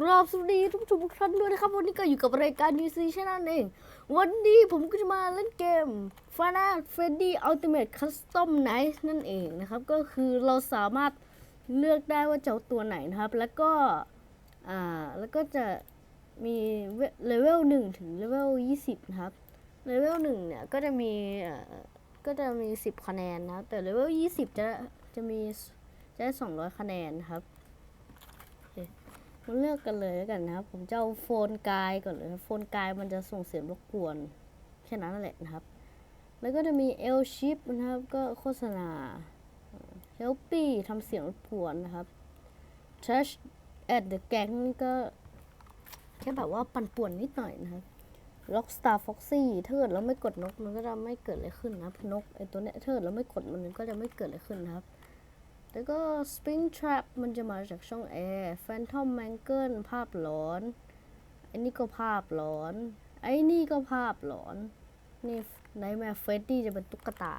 กราบสวัสดีทุกผู้ชมทุกท่านด้วยนะครับ วันนี้ก็อยู่กับรายการ UC ชนั่นเอง วันนี้ผมก็จะมาเล่นเกม Final Freddy Ultimate Custom Night นั่นเองนะครับ ก็คือเราสามารถเลือกได้ว่าจะเอาตัวไหนนะครับ แล้วก็ อ่า แล้วก็จะมีเลเวล1ถึงเลเวล20 นะครับ เลเวล1เนี่ย ก็จะมีก็จะมี 10 คะแนนนะครับ แต่เลเวล20 จะจะมีจะได้200 คะแนนครับ มาเลือกกันเลยแล้วกันนะครับผมจะเอาโฟนกายก่อนเลยนะโฟนกายมันจะส่งเสียงรบกวนแค่นั้นแหละนะครับ แล้วก็จะมีเอลชิปนะครับก็โฆษณาเฮลปี้ทำเสียงรบกวนนะครับ Trash at the Gang นี่ก็แค่แบบว่าปั่นป่วนนิดหน่อยนะครับ Rockstar Foxy ถ้าเกิดเราไม่กดนกมันก็จะไม่เกิดอะไรขึ้นนะนกไอตัวเนี้ยถ้าเกิดเราไม่กดมันก็จะไม่เกิดอะไรขึ้นนะครับ แล้วก็ Spring Trap มันจะมาจากช่องแอร์ Phantom Mangle ภาพหลอนไอ้นี่ก็ภาพหลอน ไอ้นี่ก็ภาพหลอน นี่ Nightmare Freddy จะเป็นตุ๊กตา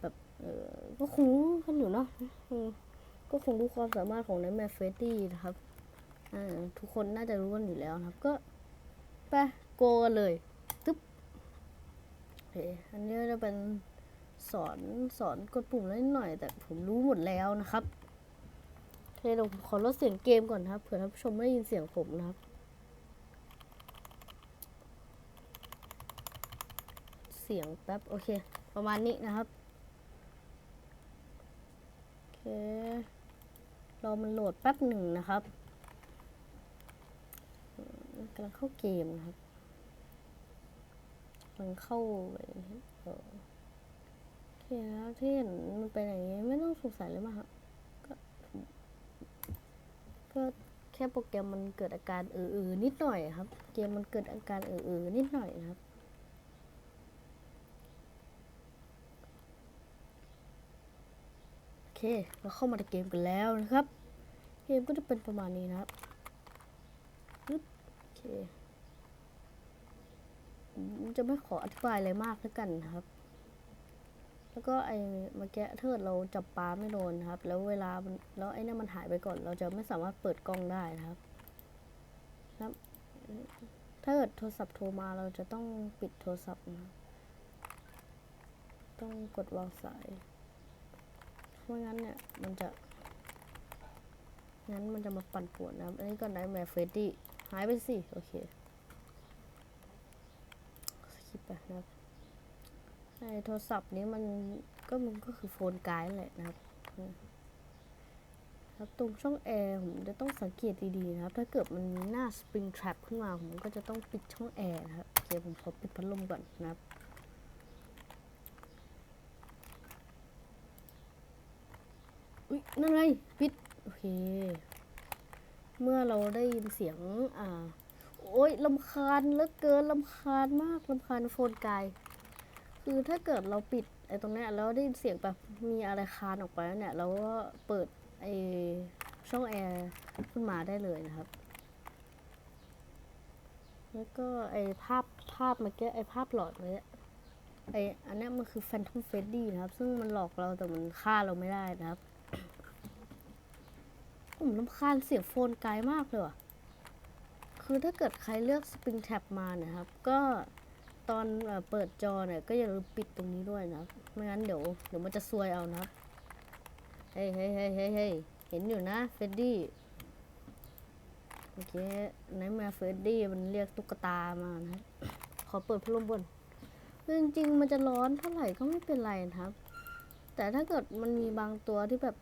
แบบเออก็คงกันอยู่เนาะก็คงรู้ความสามารถของ Nightmare Freddy นะครับทุกคนน่าจะรู้กันอยู่แล้วนะครับก็ไปโกกันเลยตึ๊บโอเคอันนี้จะเป็น สอนสอนกดปุ่มนิดหน่อย แต่ผมรู้หมดแล้วนะครับโอเคเดี๋ยวผมขอลดเสียงเกมก่อนนะครับเผื่อท่านผู้ชมไม่ได้ยินเสียงผมนะครับ เสียงแป๊บโอเค ประมาณนี้นะครับโอเครอมันโหลดแป๊บหนึ่งนะครับกำลังเข้าเกมนะครับกำลังเข้าไปเออโอ เคนะครับที่เห็นมันเป็นอย่างนี้ไม่ต้องสงสัยเลยมากครับก็ก็แค่โปรแกรมมันเกิดอาการเออๆนิดหน่อยครับ เกมมันเกิดอาการเออๆนิดหน่อยนะครับโอเคเราเข้ามาในเกมกันแล้วนะครับ เกมก็จะเป็นประมาณนี้นะครับโอเคจะไม่ขออธิบายอะไรมากแล้วกันนะครับ แล้วก็ไอ้เมื่อกี้ถ้าเกิดเราจับปลาไม่โดนครับ แล้วเวลาแล้วไอ้นั่นมันหายไปก่อน เราจะไม่สามารถเปิดกล้องได้นะครับนะครับถ้าเกิดโทรศัพท์โทรมาเราจะต้องปิดโทรศัพท์นะต้องกดวางสายเพราะงั้นเนี่ยมันจะงั้นมันจะมาปั่นปวนนะอันนี้ก็ไนท์แมร์เฟดดี้หายไปสิ โอเคสคิปไปนะครับ ช่โทรศัพท์นี้มันก็มันก็คือโฟนกายแหละนะครับครับตรงช่องแอร์ผมจะต้องสังเกตดีๆนะครับ ถ้าเกิดมันมีหน้า Spring Trap ขึ้นมา ผมก็จะต้องปิดช่องแอร์นะครับโอเคผมขอปิดพัดลมก่อนนะครับอุ้ยนั่นไงปิด โอเค เมื่อเราได้ยินเสียง อ่า โอ้ยลำคาญเหลือเกินลำคาญมากลำคาญโฟนกาย คือถ้าเกิดเราปิดไอ้ตรงเนี้ยแล้วได้ยินเสียงแบบมีอะไรคานออกไปแล้วเนี่ยเราก็เปิดไอ้ช่องแอร์ขึ้นมาได้เลยนะครับ แล้วก็ไอ้ภาพภาพเมื่อกี้ไอ้ภาพหลอดเลยไอ้อันนี้มันคือ Phantom Freddy นะครับ ซึ่งมันหลอกเราแต่มันฆ่าเราไม่ได้นะครับ ผมรำคาญเสียงโฟนไกลมากเลยว่ะ คือถ้าเกิดใครเลือก Spring Tab มาเนะครับ ก็ ตอนเปิดจอเนี่ยก็อย่าลืมปิดตรงนี้ด้วยนะไม่งั้นเดี๋ยวเดี๋ยวมันจะซวยเอานะเฮ้ยเฮ้ยเฮ้ยเฮ้ยเฮ้ยเห็นอยู่นะเฟดดี้โอเคไหนมาเฟดดี้มันเรียกตุ๊กตามานะขอเปิดพัดลมบนคือจริงๆมันจะร้อนเท่าไหร่ก็ไม่เป็นไรนะครับ แต่ถ้าเกิดมันมีบางตัวที่แบบ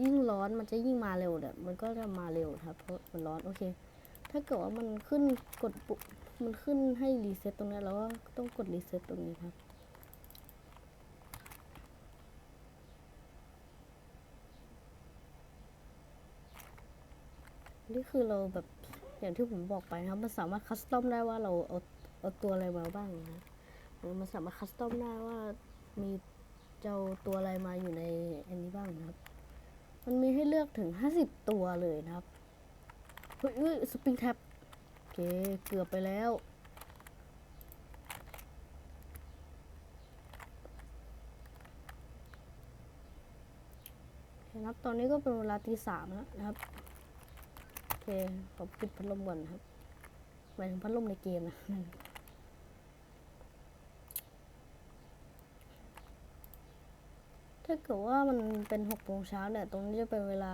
ยิ่งร้อนมันจะยิ่งมาเร็วเนี่ยมันก็จะมาเร็วครับเพราะมันร้อนโอเค ถ้าเกิดว่ามันขึ้นกดปุ่ม มันขึ้นให้รีเซ็ตตรงนี้แล้วก็ต้องกดรีเซ็ตตรงนี้ครับ นี่คือเราแบบอย่างที่ผมบอกไปนะครับ มันสามารถคัสตอมได้ว่าเราเอาเอาตัวอะไรมาบ้างนะมันสามารถคัสตอมได้ว่ามีเจ้าตัวอะไรมาอยู่ในอันนี้บ้างนะครับ มันมีให้เลือกถึง 50 ตัวเลยนะครับ เฮ้ยสปริงแท็บ เค เกือบไปแล้วคนะครับ ตอนนี้ก็เป็นเวลาตีสามแล้วนะครับเคขอปิดพัดลมก่อนนะครับหมายถึงพัดลมในเกมนะถ้าเกิดว่ามันเป็นหกโมงเช้าเนี่ย ตรงนี้จะเป็นเวลา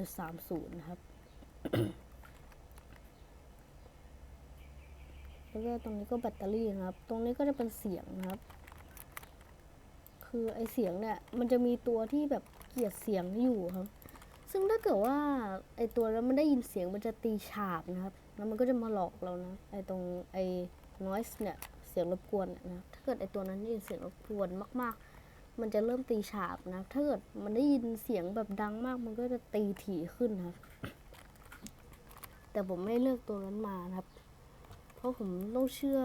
4.30 นะครับ แล้วก็ตรงนี้ก็แบตเตอรี่ครับ ตรงนี้ก็จะเป็นเสียงครับ คือไอเสียงเนี่ยมันจะมีตัวที่แบบเกลียดเสียงอยู่ครับ ซึ่งถ้าเกิดว่าไอตัวนั้นมันได้ยินเสียงมันจะตีฉาบนะครับ แล้วมันก็จะมาหลอกเรานะไอตรงไอ noise เนี่ยเสียงรบกวนเนี่ยนะถ้าเกิดไอตัวนั้นได้ยินเสียงรบกวนมาก ๆ มันจะเริ่มตีฉาบนะถ้าเกิดมันได้ยินเสียงแบบดังมาก มันก็จะตีถี่ขึ้นครับแต่ผมไม่เลือกตัวนั้นมานะครับ เพราะผมต้องเชื่อ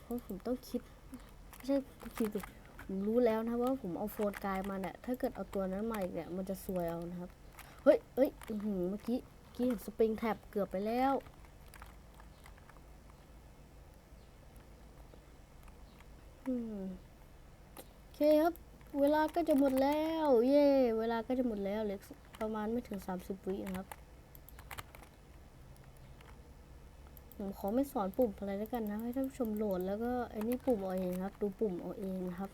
เพราะผมต้องคิดไม่ใช่คิดผมรู้แล้วนะว่าผมเอาโฟนกายมาเนี่ยถ้าเกิดเอาตัวนั้นมาอีกเนี่ยมันจะซวยเอานะครับ เฮ้ยเฮ้ยหือเมื่อกี้เมื่อกี้เห็นสปริงแท็บเกือบไปแล้วอืมโอเคครับ เวลาก็จะหมดแล้ว เย่เวลาก็จะหมดแล้วเหลือประมาณไม่ถึง 30 วินะครับ ผมขอไม่สอนปุ่มอะไรแล้วกันนะให้ท่านผู้ชมโหลดแล้วก็ไอ้นี่ปุ่มเอาเองครับ ดูปุ่มเอาเองนะครับ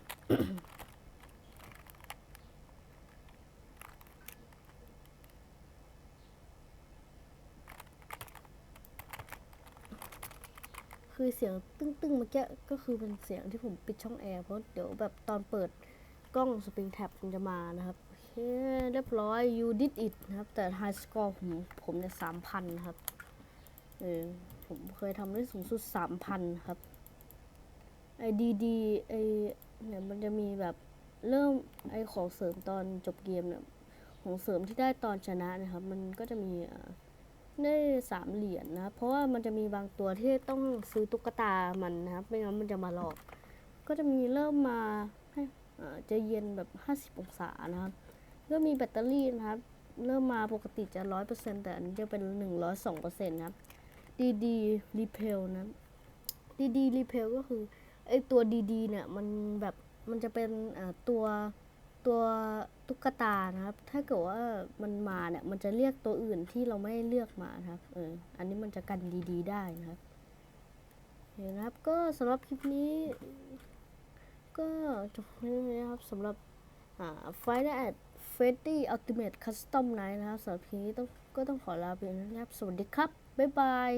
คือเสียงตึ้งๆเมื่อกี้ก็คือเป็นเสียงที่ผมปิดช่องแอร์เพราะเดี๋ยวแบบตอนเปิดกล้องสปริงแท็บมันจะมานะครับโอเคเรียบร้อย you did it นะครับ แต่ high score ผมผมเนี่ยสามพันนะครับเออ ผมเคยทำได้สูงสุดสามพันครับ ไอดีดีไอเนี่ยมันจะมีแบบเริ่มไอของเสริมตอนจบเกมเนี่ยของเสริมที่ได้ตอนชนะนะครับ มันก็จะมีได้สามเหรียญนะครับเพราะว่ามันจะมีบางตัวที่ต้องซื้อตุ๊กตามันนะครับไม่งั้นมันจะมาหลอก ก็จะมีเริ่มมาให้จะเย็นแบบ 50 องศานะครับก็มีแบตเตอรี่นะครับ เริ่มมาปกติจะ 100%แต่อันนี้จะเป็น 102%นะครับ ดีดีรีเพลนะดีดีรีเพลก็คือไอตัวดีดีเนี่ยมันแบบมันจะเป็นตัวตัวตุ๊กตานะครับ ถ้าเกิดว่ามันมาเนี่ยมันจะเรียกตัวอื่นที่เราไม่เลือกมาครับเอออันนี้มันจะกันดีๆ ได้นะครับเห็นครับก็สำหรับคลิปนี้ ก็จบแค่นี้นะครับสำหรับไฟล์แอดเฟดดี้อัลติเมทคัสตอมไนนะครับสำหรับคลิปนี้ต้องก็ต้องขอลาไปนะครับ สวัสดีครับ บ๊ายบาย